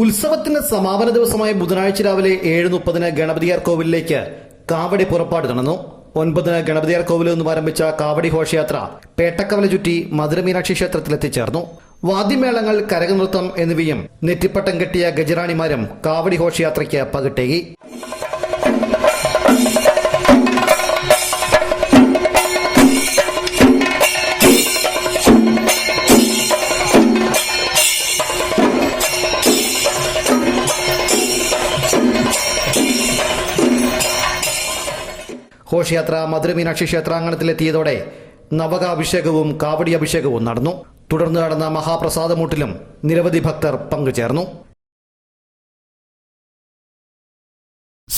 ഉത്സവത്തിന്റെ സമാപന ദിവസമായ ബുധനാഴ്ച രാവിലെ ഏഴ് മുപ്പതിന് ഗണപതിയാർ കോവിലിലേക്ക് കാവടി പുറപ്പാട് നടന്നു. ഒൻപതിന് ഗണപതിയാർ കോവിലിൽ നിന്നും ആരംഭിച്ച കാവടി ഘോഷയാത്ര പേട്ടക്കവല ചുറ്റി മധുരമീനാക്ഷി ക്ഷേത്രത്തിൽ എത്തിച്ചേർന്നു വാദ്യമേളങ്ങൾ കരകനൃത്തം എന്നിവയും നെറ്റിപ്പട്ടം കെട്ടിയ ഗജറാണിമാരും കാവടി ഘോഷയാത്രയ്ക്ക് പകിട്ടേകി. ഘോഷയാത്ര മധുരമീനാക്ഷി ക്ഷേത്രാങ്കണത്തിലെത്തിയതോടെ നവകാഭിഷേകവും കാവടി അഭിഷേകവും നടന്നു. തുടർന്ന് നടന്ന മഹാപ്രസാദമൂട്ടിലും നിരവധി ഭക്തർ പങ്കുചേർന്നു.